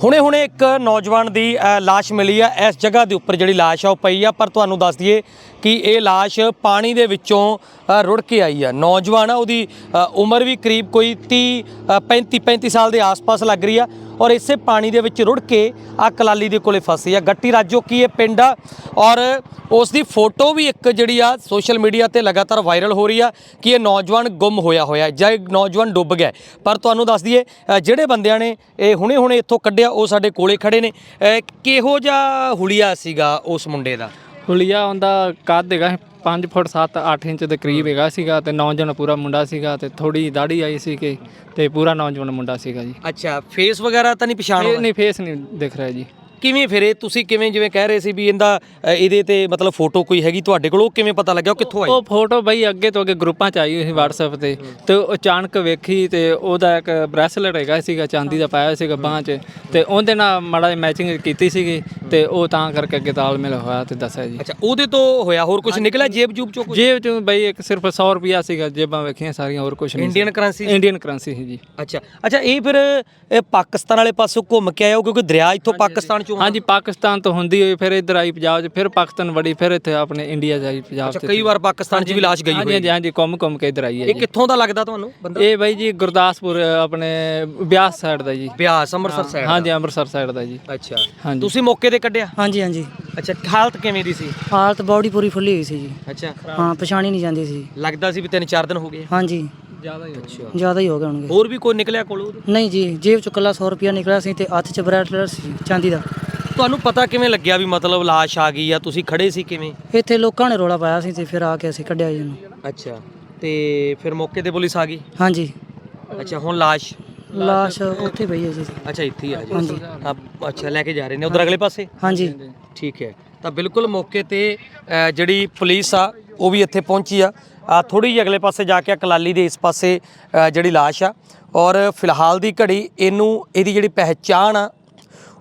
ਹੁਣੇ-ਹੁਣੇ ਇੱਕ ਨੌਜਵਾਨ ਦੀ ਅ, ਲਾਸ਼ ਮਿਲੀ ਆ। ਇਸ ਜਗ੍ਹਾ ਦੇ ਉੱਪਰ ਜਿਹੜੀ ਲਾਸ਼ ਆ ਉਹ ਪਈ ਆ। ਪਰ ਤੁਹਾਨੂੰ ਦੱਸ ਦਈਏ ਕਿ ਇਹ ਲਾਸ਼ ਪਾਣੀ ਦੇ ਵਿੱਚੋਂ ਰੁੜ ਕੇ ਆਈ ਆ। ਨੌਜਵਾਨ ਆ ਉਹਦੀ ਉਮਰ ਵੀ ਕਰੀਬ ਕੋਈ 30 ਅ, 35 35 ਸਾਲ ਦੇ ਆਸ-ਪਾਸ ਲੱਗ ਰਹੀ ਆ। ਔਰ ਇਸੇ ਪਾਣੀ ਦੇ ਵਿੱਚ ਰੁੜ ਕੇ ਆ ਕਲਾਲੀ ਦੇ ਕੋਲੇ ਫਸੀ ਆ। ਗੱਟੀ ਰਾਜੋ, ਕੀ ਇਹ ਪਿੰਡ ਆ? ਔਰ ਉਸ ਦੀ ਫੋਟੋ ਵੀ ਇੱਕ ਜਿਹੜੀ ਆ ਸੋਸ਼ਲ ਮੀਡੀਆ ਤੇ ਲਗਾਤਾਰ ਵਾਇਰਲ ਹੋ ਰਹੀ ਆ ਕਿ ਇਹ ਨੌਜਵਾਨ ਗੁੰਮ ਹੋਇਆ ਹੋਇਆ ਜਾਂ ਨੌਜਵਾਨ ਡੁੱਬ ਗਿਆ ਪਰ ਤੁਹਾਨੂੰ ਦੱਸ ਦਈਏ ਜਿਹੜੇ ਬੰਦਿਆਂ ਨੇ ਇਹ ਹੁਣੇ-ਹੁਣੇ ਇੱਥੋਂ ਕੱਢਿਆ, ਉਹ ਸਾਡੇ ਕੋਲੇ ਖੜੇ ਨੇ। ਕਿਹੋ ਜਿਹਾ ਹੁਲੀਆ ਸੀਗਾ ਉਸ ਮੁੰਡੇ ਦਾ? ਹੁਲੀਆ ਉਹਦਾ ਕੱਦ ਹੈਗਾ 5 ਫੁੱਟ 7 8 ਇੰਚ ਦੇ ਕਰੀਬ ਹੈਗਾ ਸੀਗਾ ਤੇ ਨੌਜਵਾਨ ਪੂਰਾ ਮੁੰਡਾ ਸੀਗਾ ਤੇ ਥੋੜੀ ਦਾੜੀ ਆਈ ਸੀ ਕਿ ਤੇ ਪੂਰਾ ਨੌਜਵਾਨ ਮੁੰਡਾ ਸੀਗਾ ਜੀ। ਅੱਛਾ ਫੇਸ ਵਗੈਰਾ ਤਾਂ ਨਹੀਂ ਪਛਾਣ ਇਹ ਨਹੀਂ ਫੇਸ ਨਹੀਂ ਦਿਖ ਰਿਹਾ ਜੀ। ਕਿਵੇਂ ਫਿਰ? ਤੁਸੀਂ ਕਿਵੇਂ ਜਿਵੇਂ ਕਹਿ ਰਹੇ ਸੀ ਵੀ ਇਹਦਾ ਅ, ਇਹਦੇ ਤੇ ਮਤਲਬ ਫੋਟੋ ਕੋਈ ਹੈਗੀ ਤੁਹਾਡੇ ਕੋਲ? ਉਹ ਕਿਵੇਂ ਪਤਾ ਲੱਗਿਆ? ਉਹ ਕਿੱਥੋਂ ਆਈ? ਉਹ ਫੋਟੋ ਬਈ ਅੱਗੇ ਤੋਂ ਅੱਗੇ ਗਰੁੱਪਾਂ ਚ ਆਈ ਹੋਈ ਸੀ WhatsApp ਤੇ। ਤੇ ਉਹ ਅਚਾਨਕ ਵੇਖੀ ਤੇ ਉਹਦਾ ਇੱਕ ਬ੍ਰੈਸਲੇਟ ਹੈਗਾ ਸੀਗਾ ਚਾਂਦੀ ਦਾ ਪਾਇਆ ਹੋਇਆ ਸੀਗਾ ਬਾਂਹ 'ਚ। ਤੇ ਉਹਦੇ ਨਾਲ ਮਾੜਾ ਮੈਚਿੰਗ ਕੀਤੀ ਸੀਗੀ ਤੇ ਉਹ ਤਾਂ ਕਰਕੇ ਅੱਗੇ ਤਾਲਮੇਲ ਹੋਇਆ ਤੇ ਦੱਸਿਆ ਜੀ। ਅੱਛਾ ਉਹਦੇ ਤੋਂ ਹੋਇਆ ਹੋਰ ਕੁਝ ਨਿਕਲਿਆ ਜੇਬ ਜੂਬ ਚੋਂ ਕੁਝ ਜੇਬ ਚ ਬਈ ਇੱਕ ਸਿਰਫ 100 ਰੁਪਿਆ ਸੀਗਾ ਜੇਬਾਂ ਵੇਖੀਆਂ ਸਾਰੀਆਂ ਹੋਰ ਕੁਝ ਨਹੀਂ ਇੰਡੀਅਨ ਕਰੰਸੀ ਇੰਡੀਅਨ ਕਰੰਸੀ ਸੀ ਜੀ। ਅੱਛਾ ਅੱਛਾ ਇਹ ਫਿਰ ਇਹ ਪਾਕਿਸਤਾਨ ਵਾਲੇ ਪਾਸੋਂ ਘੁੰਮ ਕੇ ਆਇਆ ਕਿਉਂਕਿ ਦਰਿਆ ਇੱਥੋਂ ਪਾਕਿਸਤਾਨ ਚੋਂ ਹਾਂਜੀ ਪਾਕਿਸਤਾਨ ਤੋਂ ਹੁੰਦੀ ਹੋਈ ਫਿਰ ਇੱਧਰ ਆਈ ਪੰਜਾਬ 'ਚ ਫਿਰ ਪਾਕਿਸਤਾਨ ਵੜੀ ਫਿਰ ਇੱਥੇ ਆਪਣੇ ਇੰਡੀਆ 'ਚ ਆਈ ਪੰਜਾਬ ਅੱਛਾ 'ਚ ਕਈ ਵਾਰ ਪਾਕਿਸਤਾਨ 'ਚ ਵੀ ਲਾਸ਼ ਗਈ ਹਾਂਜੀ ਹੋਈ ਹਾਂਜੀ ਹਾਂਜੀ ਘੁੰਮ ਘੁੰਮ ਕੇ ਇੱਧਰ ਆਈ ਹੈ ਇਹ ਜੀ। ਕਿੱਥੋਂ ਦਾ ਲੱਗਦਾ ਤੁਹਾਨੂੰ ਬੰਦਾ? ਇਹ ਬਾਈ ਜੀ ਗੁਰਦਾਸਪੁਰ ਆਪਣੇ ਬਿਆਸ ਸਾਈਡ ਦਾ ਜੀ। ਬਿਆਸ ਅੰਮ੍ਰਿਤਸਰ ਸਾਈਡ ਹਾਂਜੀ ਅੰਮ੍ਰਿਤਸਰ ਸਾਈਡ ਦਾ ਜੀ। ਅੱਛਾ। ਹਾਂਜੀ। ਤੁਸੀਂ ਮੌਕੇ ਤੇ ਕੱਢਿਆ? ਹਾਂਜੀ ਹਾਂਜੀ। ਅੱਛਾ ਹਾਲਤ ਕਿਵੇਂ ਦੀ ਸੀ? ਹਾਲਤ ਬਾਡੀ ਪੂਰੀ ਫੁੱਲੀ ਹੋਈ ਸੀ ਜੀ। ਅੱਛਾ ਹਾਂ ਪਛਾਣੀ ਨਹੀਂ ਜਾਂਦੀ ਸੀ। ਲੱਗਦਾ ਸੀ ਵੀ ਤਿੰਨ ਚਾਰ ਦਿਨ ਹੋ ਗਏ। ਹਾਂਜੀ। ਜ਼ਿਆਦਾ ਹੀ ਅੱਛਾ। ਜ਼ਿਆਦਾ ਹੀ ਹੋ ਗਏ ਹੋਣਗੇ। ਹੋਰ ਵੀ ਕੋਈ ਨਿਕਲਿਆ ਕੋਲੋਂ? ਨਹੀਂ ਜੀ ਜੇਬ ਚ ਕੱਲਾ 100 ਰੁਪਿਆ ਨਿਕਲਿਆ ਸੀ ਤੇ ਹੱਥ ਚ ਬਰੈਸਲੇਟ ਸੀ ਚਾਂਦੀ ਦਾ। ਤੁਹਾਨੂੰ ਪਤਾ ਕਿਵੇਂ ਲੱਗਿਆ ਵੀ ਮਤਲਬ ਲਾਸ਼ ਆ ਗਈ ਆ ਤੁਸੀਂ ਖੜੇ ਸੀ ਕਿਵੇਂ? ਇੱਥੇ ਲੋਕਾਂ ਨੇ ਰੋਲਾ ਪਾਇਆ ਸੀ ਤੇ ਫਿਰ ਆ ਕੇ ਅਸੀਂ ਕੱਢਿਆ ਜੀ ਇਹਨੂੰ। ਅੱਛਾ ਤੇ ਫਿਰ ਮੌਕੇ ਤੇ ਪੁਲਿਸ ਆ ਗਈ? ਹਾਂਜੀ। ਅੱਛਾ ਹੁਣ ਲਾਸ਼? ਲਾਸ਼ ਉੱਥੇ ਪਈ ਹੈ ਜੀ। ਅੱਛਾ ਇੱਥੇ ਹੀ ਆ ਜੀ। ਹਾਂਜੀ। ਹਾਂ, ਅੱਛਾ ਲੈ ਕੇ ਜਾ ਰਹੇ ਨੇ। ਉਧਰ ਅਗਲੇ ਪਾਸੇ? ਹਾਂਜੀ। ਠੀਕ ਹੈ। ਤਾਂ ਬਿਲਕੁਲ ਮੌਕੇ ਤੇ ਅ, ਜਿਹੜੀ ਪੁਲਿਸ ਆ ਉਹ ਵੀ ਇੱਥੇ ਪਹੁੰਚੀ ਆ। ਥੋੜੀ ਜਿਹੀ ਅਗਲੇ ਪਾਸੇ ਜਾ ਕੇ ਕਲਾਲੀ ਦੇ ਇਸ ਪਾਸੇ ਜਿਹੜੀ ਲਾਸ਼ ਆ। ਔਰ ਫਿਲਹਾਲ ਦੀ ਘੜੀ ਇਹਨੂੰ, ਇਹਦੀ ਜਿਹੜੀ ਪਹਿਚਾਣ ਆ,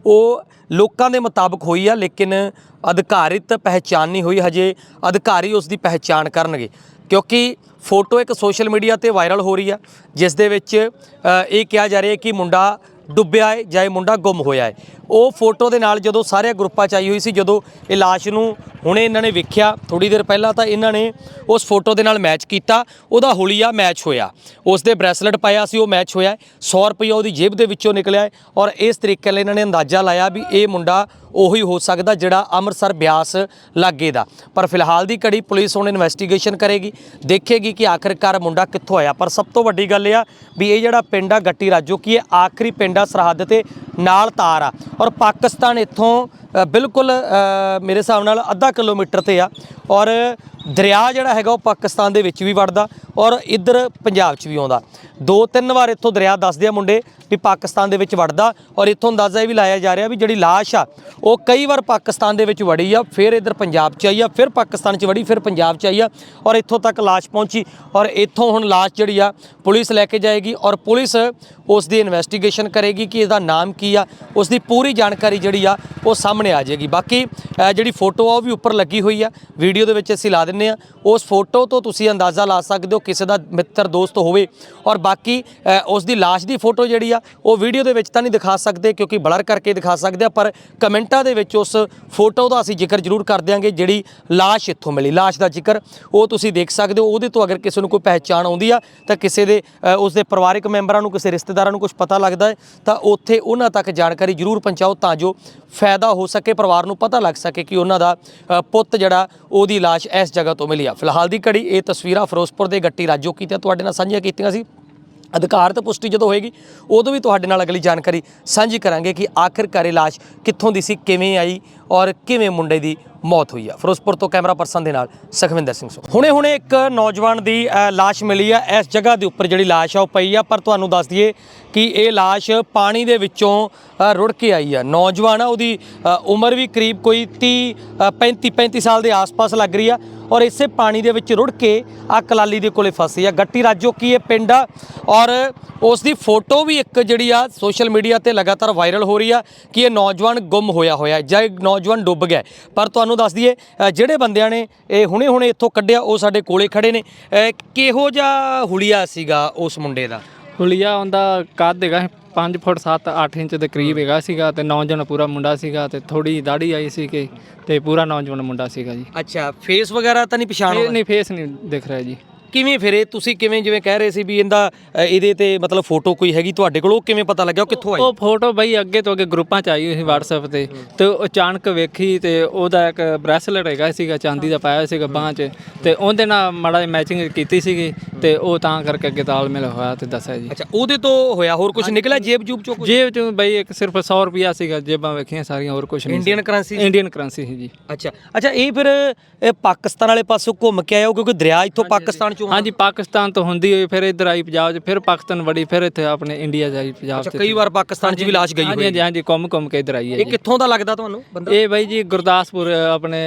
ਉਹ ਲੋਕਾਂ ਦੇ ਮੁਤਾਬਕ ਹੋਈ ਆ, ਲੇਕਿਨ ਅਧਿਕਾਰਿਤ ਪਹਿਚਾਣ ਨਹੀਂ ਹੋਈ। ਹਜੇ ਅਧਿਕਾਰੀ ਉਸ ਦੀ ਪਹਿਚਾਣ ਕਰਨਗੇ। ਕਿਉਂਕਿ ਫੋਟੋ ਇੱਕ ਸੋਸ਼ਲ ਮੀਡੀਆ ਤੇ ਵਾਇਰਲ ਹੋ ਰਹੀ ਆ, ਜਿਸ ਦੇ ਵਿੱਚ ਇਹ ਕਿਹਾ ਜਾ ਰਿਹਾ ਕਿ ਮੁੰਡਾ ਡੁੱਬਿਆ ਹੈ ਜਾਂ ਇਹ ਮੁੰਡਾ ਗੁੰਮ ਹੋਇਆ ਹੈ ਉਹ ਫੋਟੋ ਦੇ ਨਾਲ ਜਦੋਂ ਸਾਰੇ ਗਰੁੱਪਾਂ 'ਚ ਆਈ ਹੋਈ ਸੀ, ਜਦੋਂ ਇਹ ਲਾਸ਼ ਨੂੰ ਹੁਣੇ ਇਹਨਾਂ ਨੇ ਵੇਖਿਆ ਥੋੜੀ ਦੇਰ ਪਹਿਲਾਂ ਤਾਂ ਇਹਨਾਂ ਨੇ ਉਸ ਫੋਟੋ ਦੇ ਨਾਲ ਮੈਚ ਕੀਤਾ, ਉਹਦਾ ਹੁਲੀਆ ਮੈਚ ਹੋਇਆ। ਉਸ ਦੇ ਬ੍ਰੈਸਲੇਟ ਪਾਇਆ ਸੀ, ਉਹ ਮੈਚ ਹੋਇਆ। ਹੈ। 100 ਰੁਪਈਆ ਉਹਦੀ ਜੇਬ ਦੇ ਵਿੱਚੋਂ ਨਿਕਲਿਆ ਹੈ ਔਰ ਇਸ ਤਰੀਕੇ ਨਾਲ ਇਹਨਾਂ ਨੇ ਅੰਦਾਜ਼ਾ ਲਾਇਆ ਵੀ ਇਹ ਮੁੰਡਾ ਉਹੀ ਹੋ ਸਕਦਾ ਜਿਹੜਾ ਅੰਮ੍ਰਿਤਸਰ ਬਿਆਸ ਲਾਗੇ ਦਾ। ਪਰ ਫਿਲਹਾਲ ਦੀ ਘੜੀ ਪੁਲਿਸ ਹੁਣ ਇਨਵੈਸਟੀਗੇਸ਼ਨ ਕਰੇਗੀ, ਦੇਖੇਗੀ ਕਿ ਆਖਿਰਕਾਰ ਮੁੰਡਾ ਕਿੱਥੋਂ ਆਇਆ। ਪਰ ਸਭ ਤੋਂ ਵੱਡੀ ਗੱਲ ਇਹ ਆ ਵੀ ਇਹ ਜਿਹੜਾ ਪਿੰਡ ਆ, ਗੱਟੀ ਰਾਜੋ ਕੀ ਇਹ ਆਖਰੀ ਪਿੰਡ ਆ ਸਰਹੱਦ ਤੇ ਨਾਲ ਤਾਰ ਆ। ਔਰ ਪਾਕਿਸਤਾਨ ਇੱਥੋਂ ਬਿਲਕੁਲ ਮੇਰੇ ਹਿਸਾਬ ਨਾਲ ਅੱਧਾ ਕਿਲੋਮੀਟਰ ਤੇ ਆ। ਔਰ ਦਰਿਆ ਜਿਹੜਾ ਹੈਗਾ ਉਹ ਪਾਕਿਸਤਾਨ ਦੇ ਵਿੱਚ ਵੀ ਵੜਦਾ ਔਰ ਇੱਧਰ ਪੰਜਾਬ 'ਚ ਵੀ ਆਉਂਦਾ। ਦੋ ਤਿੰਨ ਵਾਰ ਇੱਥੋਂ ਦਰਿਆ ਦੱਸਦੇ ਆ ਮੁੰਡੇ ਵੀ ਪਾਕਿਸਤਾਨ ਦੇ ਵਿੱਚ ਵੜਦਾ ਔਰ ਇੱਥੋਂ ਅੰਦਾਜ਼ਾ ਇਹ ਵੀ ਲਾਇਆ ਜਾ ਰਿਹਾ ਵੀ ਜਿਹੜੀ ਲਾਸ਼ ਆ, ਉਹ ਕਈ ਵਾਰ ਪਾਕਿਸਤਾਨ ਦੇ ਵਿੱਚ ਵੜੀ ਆ, ਫਿਰ ਇੱਧਰ ਪੰਜਾਬ 'ਚ ਆਈ ਆ, ਫਿਰ ਪਾਕਿਸਤਾਨ 'ਚ ਵੜੀ, ਫਿਰ ਪੰਜਾਬ 'ਚ ਆਈ ਆ ਔਰ ਇੱਥੋਂ ਤੱਕ ਲਾਸ਼ ਪਹੁੰਚੀ ਔਰ ਇੱਥੋਂ ਹੁਣ ਲਾਸ਼ ਜਿਹੜੀ ਆ ਪੁਲਿਸ ਲੈ ਕੇ ਜਾਏਗੀ ਔਰ ਪੁਲਿਸ ਉਸ ਦੀ ਇਨਵੈਸਟੀਗੇਸ਼ਨ ਕਰੇਗੀ ਕਿ ਇਹਦਾ ਨਾਮ ਕੀ ਆ, ਉਸ ਦੀ ਪੂਰੀ ਜਾਣਕਾਰੀ ਜਿਹੜੀ ਆ ਉਹ ਸਾਹਮਣੇ ਆ ਜਾਏਗੀ। ਬਾਕੀ ਜਿਹੜੀ ਫੋਟੋ ਆ ਉਹ ਵੀ ਉੱਪਰ ਲੱਗੀ ਹੋਈ ਆ। ਵੀਡੀਓ ਦੇ ਵਿੱਚ ਅਸੀਂ ਲਾ ਦਿੰਨੇ ਆ। ਉਸ ਫੋਟੋ ਤੋਂ ਤੁਸੀਂ ਅੰਦਾਜ਼ਾ ਲਾ ਸਕਦੇ ਹੋ ਕਿਸੇ ਦਾ ਮਿੱਤਰ ਦੋਸਤ ਹੋਵੇ। ਔਰ ਬਾਕੀ ਅ, ਉਸ ਦੀ ਲਾਸ਼ ਦੀ ਫੋਟੋ ਜਿਹੜੀ ਆ ਉਹ ਵੀਡੀਓ ਦੇ ਵਿੱਚ ਤਾਂ ਨਹੀਂ ਦਿਖਾ ਸਕਦੇ ਕਿਉਂਕਿ ਬਲਰ ਕਰਕੇ ਦਿਖਾ ਸਕਦੇ ਆ ਪਰ ਕਮੈਂਟਾਂ ਦੇ ਵਿੱਚ ਉਸ ਫੋਟੋ ਦਾ ਅਸੀਂ ਜ਼ਿਕਰ ਜ਼ਰੂਰ ਕਰ ਦਿਆਂਗੇ ਜਿਹੜੀ ਲਾਸ਼ ਇੱਥੋਂ ਮਿਲੀ। ਲਾਸ਼ ਦਾ ਜ਼ਿਕਰ ਉਹ ਤੁਸੀਂ ਦੇਖ ਸਕਦੇ ਹੋ। ਉਹਦੇ ਤੋਂ ਅਗਰ ਕਿਸੇ ਨੂੰ ਕੋਈ ਪਹਿਚਾਣ ਆਉਂਦੀ ਆ ਤਾਂ ਕਿਸੇ ਦੇ ਅ, ਉਸ ਦੇ ਪਰਿਵਾਰਕ ਮੈਂਬਰਾਂ ਨੂੰ ਕਿਸੇ ਰਿਸ਼ਤੇਦਾਰਾਂ ਨੂੰ ਕੁਝ ਪਤਾ ਲੱਗਦਾ ਹੈ ਤਾਂ ਉੱਥੇ ਉਹਨਾਂ ਤੱਕ ਜਾਣਕਾਰੀ ਜ਼ਰੂਰ ਪਹੁੰਚਾਓ ਤਾਂ ਜੋ ਫਾਇਦਾ ਹੋ ਸਕੇ ਪਰਿਵਾਰ ਨੂੰ ਪਤਾ ਲੱਗ ਸਕੇ ਕਿ ਉਹਨਾਂ ਦਾ ਪੁੱਤ ਜਿਹੜਾ ਉਹਦੀ ਲਾਸ਼ ਇਸ ਜਗ੍ਹਾ ਜਗ੍ਹਾ ਤੋਂ ਮਿਲੀ ਆ ਫਿਲਹਾਲ ਦੀ ਘੜੀ ਇਹ ਤਸਵੀਰਾਂ ਫਿਰੋਜ਼ਪੁਰ ਦੇ ਗੱਟੀ ਰਾਜੋ ਕੀਤੀਆਂ ਤੁਹਾਡੇ ਨਾਲ ਸਾਂਝੀਆਂ ਕੀਤੀਆਂ ਸੀ। ਅਧਿਕਾਰਤ ਪੁਸ਼ਟੀ ਜਦੋਂ ਹੋਏਗੀ ਉਦੋਂ ਵੀ ਤੁਹਾਡੇ ਨਾਲ ਅਗਲੀ ਜਾਣਕਾਰੀ ਸਾਂਝੀ ਕਰਾਂਗੇ ਕਿ ਆਖਿਰਕਾਰ ਇਹ ਲਾਸ਼ ਕਿੱਥੋਂ ਦੀ ਸੀ ਕਿਵੇਂ ਆਈ ਔਰ ਕਿਵੇਂ ਮੁੰਡੇ ਦੀ ਮੌਤ ਹੋਈ ਆ। ਫਿਰੋਜ਼ਪੁਰ ਤੋਂ ਕੈਮਰਾ ਪਰਸਨ ਦੇ ਨਾਲ ਸਖਵਿੰਦਰ ਸਿੰਘ ਸੋ ਹੁਣੇ ਹੁਣੇ ਇੱਕ ਨੌਜਵਾਨ ਦੀ ਅ, ਲਾਸ਼ ਮਿਲੀ ਆ। ਇਸ ਜਗ੍ਹਾ ਦੇ ਉੱਪਰ ਜਿਹੜੀ ਲਾਸ਼ ਆ ਉਹ ਪਈ ਆ। ਪਰ ਤੁਹਾਨੂੰ ਦੱਸ ਦਈਏ ਕਿ ਇਹ ਲਾਸ਼ ਪਾਣੀ ਦੇ ਵਿੱਚੋਂ ਰੁੜ ਕੇ ਆਈ ਆ। ਨੌਜਵਾਨ ਆ ਉਹਦੀ ਉਮਰ ਵੀ ਕਰੀਬ ਕੋਈ 30 ਅ, 35 35 ਸਾਲ ਦੇ ਆਸ-ਪਾਸ ਲੱਗ ਰਹੀ ਆ। ਔਰ ਇਸੇ ਪਾਣੀ ਦੇ ਵਿੱਚ ਰੁੜ ਕੇ ਆ ਕਲਾਲੀ ਦੇ ਕੋਲੇ ਫਸੀ ਆ। ਗੱਟੀ ਰਾਜੋ, ਕੀ ਇਹ ਪਿੰਡ ਆ? ਔਰ ਉਸ ਦੀ ਫੋਟੋ ਵੀ ਇੱਕ ਜਿਹੜੀ ਆ ਸੋਸ਼ਲ ਮੀਡੀਆ ਤੇ ਲਗਾਤਾਰ ਵਾਇਰਲ ਹੋ ਰਹੀ ਆ ਕਿ ਇਹ ਨੌਜਵਾਨ ਗੁੰਮ ਹੋਇਆ ਹੋਇਆ ਜਾਂ ਨੌਜਵਾਨ ਡੁੱਬ ਗਿਆ ਪਰ ਤੁਹਾਨੂੰ ਦੱਸ ਦਈਏ ਜਿਹੜੇ ਬੰਦਿਆਂ ਨੇ ਇਹ ਹੁਣੇ-ਹੁਣੇ ਇੱਥੋਂ ਕੱਢਿਆ, ਉਹ ਸਾਡੇ ਕੋਲੇ ਖੜੇ ਨੇ। ਕਿਹੋ ਜਿਹਾ ਹੁਲੀਆ ਸੀਗਾ ਉਸ ਮੁੰਡੇ ਦਾ? ਹੁਲੀਆ ਉਹਦਾ ਕੱਦ ਹੈਗਾ 5 ਫੁੱਟ 7 8 ਇੰਚ ਦੇ ਕਰੀਬ ਹੈਗਾ ਸੀਗਾ ਤੇ ਨੌਜਵਾਨ ਪੂਰਾ ਮੁੰਡਾ ਸੀਗਾ ਤੇ ਥੋੜੀ ਦਾੜੀ ਆਈ ਸੀ ਕਿ ਤੇ ਪੂਰਾ ਨੌਜਵਾਨ ਮੁੰਡਾ ਸੀਗਾ ਜੀ। ਅੱਛਾ ਫੇਸ ਵਗੈਰਾ ਤਾਂ ਨਹੀਂ ਪਛਾਣ ਇਹ ਨਹੀਂ ਫੇਸ ਨਹੀਂ ਦਿਖ ਰਿਹਾ ਜੀ। ਕਿਵੇਂ ਫਿਰ? ਇਹ ਤੁਸੀਂ ਕਿਵੇਂ ਜਿਵੇਂ ਕਹਿ ਰਹੇ ਸੀ ਵੀ ਇਹਦਾ ਅ, ਇਹਦੇ ਤੇ ਮਤਲਬ ਫੋਟੋ ਕੋਈ ਹੈਗੀ ਤੁਹਾਡੇ ਕੋਲ? ਉਹ ਕਿਵੇਂ ਪਤਾ ਲੱਗਿਆ? ਉਹ ਕਿੱਥੋਂ ਆਈ? ਉਹ ਫੋਟੋ ਬਈ ਅੱਗੇ ਤੋਂ ਅੱਗੇ ਗਰੁੱਪਾਂ ਚ ਆਈ ਹੋਈ ਸੀ WhatsApp ਤੇ। ਤੇ ਉਹ ਅਚਾਨਕ ਵੇਖੀ ਤੇ ਉਹਦਾ ਇੱਕ ਬ੍ਰੈਸਲੇਟ ਹੈਗਾ ਸੀਗਾ ਚਾਂਦੀ ਦਾ ਪਾਇਆ ਸੀਗਾ ਬਾਂਹ 'ਚ। ਤੇ ਉਹਦੇ ਨਾਲ ਮਾੜਾ ਮੈਚਿੰਗ ਕੀਤੀ ਸੀਗੀ ਤੇ ਉਹ ਤਾਂ ਕਰਕੇ ਅੱਗੇ ਤਾਲਮੇਲ ਹੋਇਆ ਤੇ ਦੱਸਿਆ ਜੀ। ਅੱਛਾ ਉਹਦੇ ਤੋਂ ਹੋਇਆ ਹੋਰ ਕੁਝ ਨਿਕਲਿਆ ਜੇਬ ਜੂਬ ਚੋਂ ਕੁਝ ਜੇਬ ਚ ਬਈ ਇੱਕ ਸਿਰਫ 100 ਰੁਪਿਆ ਸੀਗਾ ਜੇਬਾਂ ਵੇਖੀਆਂ ਸਾਰੀਆਂ ਹੋਰ ਕੁਝ ਨਹੀਂ ਇੰਡੀਅਨ ਕਰੰਸੀ ਇੰਡੀਅਨ ਕਰੰਸੀ ਸੀ ਜੀ। ਅੱਛਾ ਅੱਛਾ ਇਹ ਫਿਰ ਇਹ ਪਾਕਿਸਤਾਨ ਵਾਲੇ ਪਾਸੋਂ ਘੁੰਮ ਕੇ ਆਇਆ ਕਿਉਂਕਿ ਦਰਿਆ ਇੱਥੋਂ ਪਾਕਿਸਤਾਨ ਚੋਂ ਹਾਂਜੀ ਪਾਕਿਸਤਾਨ ਤੋਂ ਹੁੰਦੀ ਹੋਈ ਫਿਰ ਇੱਧਰ ਆਈ ਪੰਜਾਬ 'ਚ ਫਿਰ ਪਾਕਿਸਤਾਨ ਵੜੀ ਫਿਰ ਇੱਥੇ ਆਪਣੇ ਇੰਡੀਆ ਜਾਈ ਪੰਜਾਬ ਅੱਛਾ 'ਚ ਕਈ ਵਾਰ ਪਾਕਿਸਤਾਨ 'ਚ ਵੀ ਲਾਸ਼ ਗਈ ਹੋਈ। ਹਾਂਜੀ ਹਾਂਜੀ ਘੁੰਮ ਘੁੰਮ ਕੇ ਇੱਧਰ ਆਈ ਹੈ ਇਹ ਜੀ। ਕਿੱਥੋਂ ਦਾ ਲੱਗਦਾ ਤੁਹਾਨੂੰ ਬੰਦਾ? ਇਹ ਬਾਈ ਜੀ ਗੁਰਦਾਸਪੁਰ ਆਪਣੇ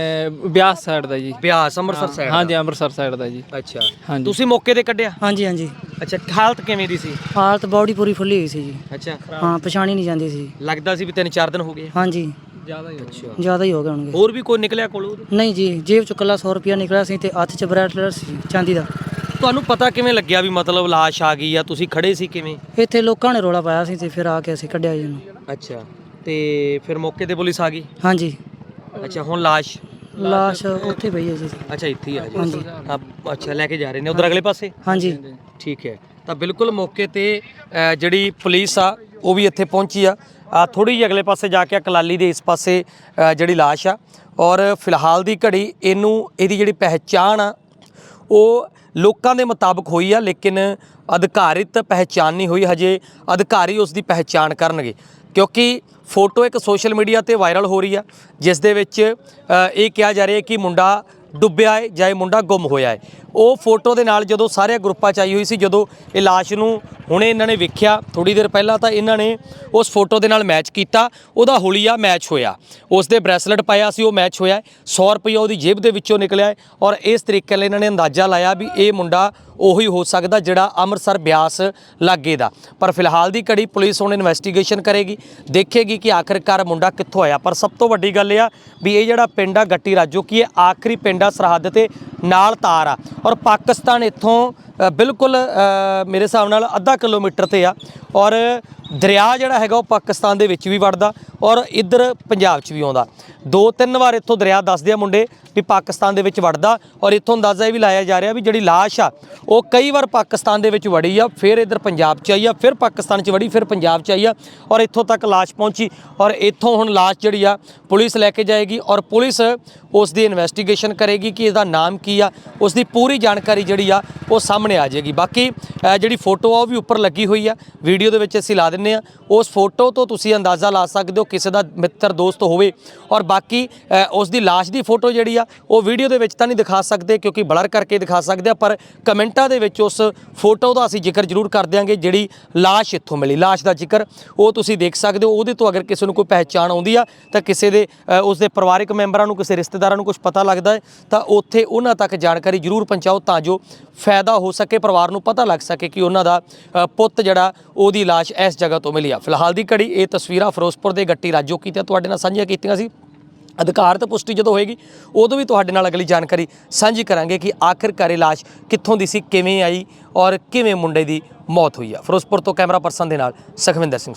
ਬਿਆਸ ਸਾਈਡ ਦਾ ਜੀ। ਬਿਆਸ ਅੰਮ੍ਰਿਤਸਰ ਸਾਈਡ ਹਾਂਜੀ ਅੰਮ੍ਰਿਤਸਰ ਸਾਈਡ ਦਾ ਜੀ। ਅੱਛਾ। ਹਾਂਜੀ। ਤੁਸੀਂ ਮੌਕੇ ਤੇ ਕੱਢਿਆ? ਹਾਂਜੀ ਹਾਂਜੀ। ਅੱਛਾ ਹਾਲਤ ਕਿਵੇਂ ਦੀ ਸੀ? ਹਾਲਤ ਬਾਡੀ ਪੂਰੀ ਫੁੱਲੀ ਹੋਈ ਸੀ ਜੀ। ਅੱਛਾ। ਹਾਂ ਪਛਾਣੀ ਨਹੀਂ ਜਾਂਦੀ ਸੀ। ਲੱਗਦਾ ਸੀ ਵੀ ਤਿੰਨ ਚਾਰ ਦਿਨ ਹੋ ਗਏ। ਹਾਂਜੀ। ਜ਼ਿਆਦਾ ਹੀ ਅੱਛਾ। ਜ਼ਿਆਦਾ ਹੀ ਹੋ ਗਏ ਹੋਣਗੇ। ਹੋਰ ਵੀ ਕੋਈ ਨਿਕਲਿਆ ਕੋਲੋਂ? ਨਹੀਂ ਜੀ ਜੇਬ ਚ ਕੱਲਾ 100 ਰੁਪਿਆ ਨਿਕਲਿਆ ਸੀ ਤੇ ਹੱਥ ਚ ਬ੍ਰੈਸਲੇਟ ਸੀ ਚਾਂਦੀ ਦਾ। ਤੁਹਾਨੂੰ ਪਤਾ ਕਿਵੇਂ ਲੱਗਿਆ ਵੀ ਮਤਲਬ ਲਾਸ਼ ਆ ਗਈ ਆ? ਤੁਸੀਂ ਖੜੇ ਸੀ ਕਿਵੇਂ? ਇੱਥੇ ਲੋਕਾਂ ਨੇ ਰੋਲਾ ਪਾਇਆ ਸੀ ਤੇ ਫਿਰ ਆ ਕੇ ਅਸੀਂ ਕੱਢਿਆ ਜੀ ਇਹਨੂੰ। ਅੱਛਾ ਤੇ ਫਿਰ ਮੌਕੇ ਤੇ ਪੁਲਿਸ ਆ ਗਈ? ਹਾਂਜੀ। ਅੱਛਾ ਹੁਣ ਲਾਸ਼? ਲਾਸ਼ ਉੱਥੇ ਪਈ ਹੈ ਜੀ। ਅੱਛਾ ਇੱਥੇ ਹੀ ਆ ਜੀ। ਹਾਂਜੀ। ਆ- ਅੱਛਾ ਲੈ ਕੇ ਜਾ ਰਹੇ ਨੇ ਉਧਰ ਅਗਲੇ ਪਾਸੇ? ਹਾਂਜੀ। ਠੀਕ ਹੈ। ਤਾਂ ਬਿਲਕੁਲ ਮੌਕੇ ਤੇ ਅ, ਜਿਹੜੀ ਪੁਲਿਸ ਆ ਉਹ ਵੀ ਇੱਥੇ ਪਹੁੰਚੀ ਆ। ਆ ਥੋੜੀ ਜਿਹੀ ਅਗਲੇ ਪਾਸੇ ਜਾ ਕੇ ਆ ਕਲਾਲੀ ਦੇ ਇਸ ਪਾਸੇ ਅ, ਜਿਹੜੀ ਲਾਸ਼ ਆ। ਔਰ ਫਿਲਹਾਲ ਦੀ ਘੜੀ ਇਹਨੂੰ ਇਹਦੀ ਜਿਹੜੀ ਪਹਿਚਾਣ ਆ ਉਹ ਲੋਕਾਂ ਦੇ ਮੁਤਾਬਕ ਹੋਈ ਆ, ਲੇਕਿਨ ਅਧਿਕਾਰਿਤ ਪਹਿਚਾਣ ਨਹੀਂ ਹੋਈ, ਹਜੇ ਅਧਿਕਾਰੀ ਉਸ ਦੀ ਪਹਿਚਾਣ ਕਰਨਗੇ। ਕਿਉਂਕਿ ਫੋਟੋ ਇੱਕ ਸੋਸ਼ਲ ਮੀਡੀਆ ਤੇ ਵਾਇਰਲ ਹੋ ਰਹੀ ਆ, ਜਿਸ ਦੇ ਵਿੱਚ ਇਹ ਕਿਹਾ ਜਾ ਰਿਹਾ ਕਿ ਮੁੰਡਾ ਡੁੱਬਿਆ ਹੈ ਜਾਂ ਇਹ ਮੁੰਡਾ ਗੁੰਮ ਹੋਇਆ ਹੈ। ਉਹ ਫੋਟੋ ਦੇ ਨਾਲ ਜਦੋਂ ਸਾਰੇ ਗਰੁੱਪਾਂ ਚ ਆਈ ਹੋਈ ਸੀ, ਜਦੋਂ ਇਹ ਲਾਸ਼ ਨੂੰ ਹੁਣੇ ਇਹਨਾਂ ਨੇ ਵੇਖਿਆ ਥੋੜੀ ਦੇਰ ਪਹਿਲਾਂ, ਤਾਂ ਇਹਨਾਂ ਨੇ ਉਸ ਫੋਟੋ ਦੇ ਨਾਲ ਮੈਚ ਕੀਤਾ। ਉਹਦਾ ਹੁਲੀਆ ਮੈਚ ਹੋਇਆ। ਉਸ ਦੇ ਬ੍ਰੈਸਲੇਟ ਪਾਇਆ ਸੀ, ਉਹ ਮੈਚ ਹੋਇਆ। 100 ਰੁਪਈਆ ਉਹਦੀ ਜੇਬ ਦੇ ਵਿੱਚੋਂ ਨਿਕਲਿਆ ਔਰ ਇਸ ਤਰੀਕੇ ਨਾਲ ਇਹਨਾਂ ਨੇ ਅੰਦਾਜ਼ਾ ਲਾਇਆ ਵੀ ਇਹ ਮੁੰਡਾ ਉਹੀ ਹੋ ਸਕਦਾ ਜਿਹੜਾ ਅੰਮ੍ਰਿਤਸਰ ਬਿਆਸ ਲਾਗੇ ਦਾ। ਪਰ ਫਿਲਹਾਲ ਦੀ ਘੜੀ ਪੁਲਿਸ ਹੁਣ ਇਨਵੈਸਟੀਗੇਸ਼ਨ ਕਰੇਗੀ, ਦੇਖੇਗੀ ਕਿ ਆਖਿਰਕਾਰ ਮੁੰਡਾ ਕਿੱਥੋਂ ਆਇਆ। ਪਰ ਸਭ ਤੋਂ ਵੱਡੀ ਗੱਲ ਇਹ ਆ ਵੀ ਇਹ ਜਿਹੜਾ ਪਿੰਡ ਆ, ਗੱਟੀ ਰਾਜੋ, ਕੀ ਇਹ ਆਖਰੀ ਪਿੰਡ ਆ ਸਰਹੱਦ ਤੇ? ਨਾਲ ਤਾਰ ਆ। ਔਰ ਪਾਕਿਸਤਾਨ ਇੱਥੋਂ ਬਿਲਕੁਲ ਮੇਰੇ ਹਿਸਾਬ ਨਾਲ ਅੱਧਾ ਕਿਲੋਮੀਟਰ ਤੇ ਆ। ਔਰ ਦਰਿਆ ਜਿਹੜਾ ਹੈਗਾ ਉਹ ਪਾਕਿਸਤਾਨ ਦੇ ਵਿੱਚ ਵੀ ਵੜਦਾ ਔਰ ਇੱਧਰ ਪੰਜਾਬ 'ਚ ਵੀ ਆਉਂਦਾ। ਦੋ ਤਿੰਨ ਵਾਰ ਇੱਥੋਂ ਦਰਿਆ ਦੱਸਦੇ ਆ ਮੁੰਡੇ ਵੀ ਪਾਕਿਸਤਾਨ ਦੇ ਵਿੱਚ ਵੜਦਾ ਔਰ ਇੱਥੋਂ ਅੰਦਾਜ਼ਾ ਇਹ ਵੀ ਲਾਇਆ ਜਾ ਰਿਹਾ ਵੀ ਜਿਹੜੀ ਲਾਸ਼ ਆ, ਉਹ ਕਈ ਵਾਰ ਪਾਕਿਸਤਾਨ ਦੇ ਵਿੱਚ ਵੜੀ ਆ, ਫਿਰ ਇੱਧਰ ਪੰਜਾਬ 'ਚ ਆਈ ਆ, ਫਿਰ ਪਾਕਿਸਤਾਨ 'ਚ ਵੜੀ, ਫਿਰ ਪੰਜਾਬ 'ਚ ਆਈ ਆ ਔਰ ਇੱਥੋਂ ਤੱਕ ਲਾਸ਼ ਪਹੁੰਚੀ ਔਰ ਇੱਥੋਂ ਹੁਣ ਲਾਸ਼ ਜਿਹੜੀ ਆ, ਪੁਲਿਸ ਲੈ ਕੇ ਜਾਏਗੀ ਔਰ ਪੁਲਿਸ ਉਸ ਦੀ ਇਨਵੈਸਟੀਗੇਸ਼ਨ ਕਰੇਗੀ ਕਿ ਇਹਦਾ ਨਾਮ ਕੀ ਆ, ਉਸ ਦੀ ਪੂਰੀ ਜਾਣਕਾਰੀ ਜਿਹੜੀ ਆ, ਉਹ ਸਾਹਮਣੇ ਆ ਜਾਏਗੀ। ਬਾਕੀ ਜਿਹੜੀ ਫੋਟੋ ਆ, ਉਹ ਵੀ ਉੱਪਰ ਲੱਗੀ ਹੋਈ ਆ, ਵੀਡੀਓ ਦੇ ਵਿੱਚ ਅਸੀਂ ਲਾ ਦਿੰਨੇ ਆ, ਉਸ ਫੋਟੋ ਤੋਂ ਤੁਸੀਂ ਅੰਦਾਜ਼ਾ ਲਾ ਸਕਦੇ ਹੋ, ਕਿਸੇ ਦਾ ਮਿੱਤਰ, ਦੋਸਤ ਹੋਵੇ ਔਰ ਬਾਕੀ ਅ, ਉਸ ਦੀ ਲਾਸ਼ ਦੀ ਫੋਟੋ ਜਿਹੜੀ ਆ ਉਹ ਵੀਡੀਓ ਦੇ ਵਿੱਚ ਤਾਂ ਨਹੀਂ ਦਿਖਾ ਸਕਦੇ ਕਿਉਂਕਿ ਬਲਰ ਕਰਕੇ ਦਿਖਾ ਸਕਦੇ ਆ ਪਰ ਕਮੈਂਟਾਂ ਦੇ ਵਿੱਚ ਉਸ ਫੋਟੋ ਦਾ ਅਸੀਂ ਜ਼ਿਕਰ ਜ਼ਰੂਰ ਕਰ ਦਿਆਂਗੇ ਜਿਹੜੀ ਲਾਸ਼ ਇੱਥੋਂ ਮਿਲੀ। ਲਾਸ਼ ਦਾ ਜ਼ਿਕਰ ਉਹ ਤੁਸੀਂ ਦੇਖ ਸਕਦੇ ਹੋ ਉਹਦੇ ਤੋਂ ਅਗਰ ਕਿਸੇ ਨੂੰ ਕੋਈ ਪਹਿਚਾਣ ਆਉਂਦੀ ਆ ਤਾਂ ਕਿਸੇ ਦੇ ਅ, ਉਸ ਦੇ ਪਰਿਵਾਰਕ ਮੈਂਬਰਾਂ ਨੂੰ ਕਿਸੇ ਰਿਸ਼ਤੇਦਾਰਾਂ ਨੂੰ ਕੁਝ ਪਤਾ ਲੱਗਦਾ ਹੈ ਤਾਂ ਉੱਥੇ ਉਹਨਾਂ ਤੱਕ ਜਾਣਕਾਰੀ ਜ਼ਰੂਰ ਪਹੁੰਚਾਓ ਤਾਂ ਜੋ ਫਾਇਦਾ ਹੋ ਸਕੇ ਪਰਿਵਾਰ ਨੂੰ ਪਤਾ ਲੱਗ ਸਕੇ ਕਿ ਉਹਨਾਂ ਦਾ ਪੁੱਤ ਜਿਹੜਾ ਉਹਦੀ ਲਾਸ਼ ਇਸ ਜਗ੍ਹਾ ਤੋਂ ਮਿਲੀ ਆ। ਫਿਲਹਾਲ ਦੀ ਘੜੀ ਇਹ ਤਸਵੀਰਾਂ ਫਿਰੋਜ਼ਪੁਰ ਦੇ ਗੱਟੀ ਰਾਜੋਕੀ ਕੀਤੀਆਂ ਤੁਹਾਡੇ ਨਾਲ ਸਾਂਝੀਆਂ ਕੀਤੀਆਂ ਸੀ। ਅਧਿਕਾਰਤ ਪੁਸ਼ਟੀ ਜਦੋਂ ਹੋਏਗੀ, ਉਦੋਂ ਵੀ ਤੁਹਾਡੇ ਨਾਲ ਅਗਲੀ ਜਾਣਕਾਰੀ ਸਾਂਝੀ ਕਰਾਂਗੇ ਕਿ ਆਖਿਰਕਾਰ ਇਹ ਲਾਸ਼ ਕਿੱਥੋਂ ਦੀ ਸੀ, ਕਿਵੇਂ ਆਈ ਔਰ ਕਿਵੇਂ ਮੁੰਡੇ ਦੀ ਮੌਤ ਹੋਈ ਆ। ਫਿਰੋਜ਼ਪੁਰ ਤੋਂ ਕੈਮਰਾ ਪਰਸਨ ਦੇ ਨਾਲ ਸਖਵਿੰਦਰ ਸਿੰਘ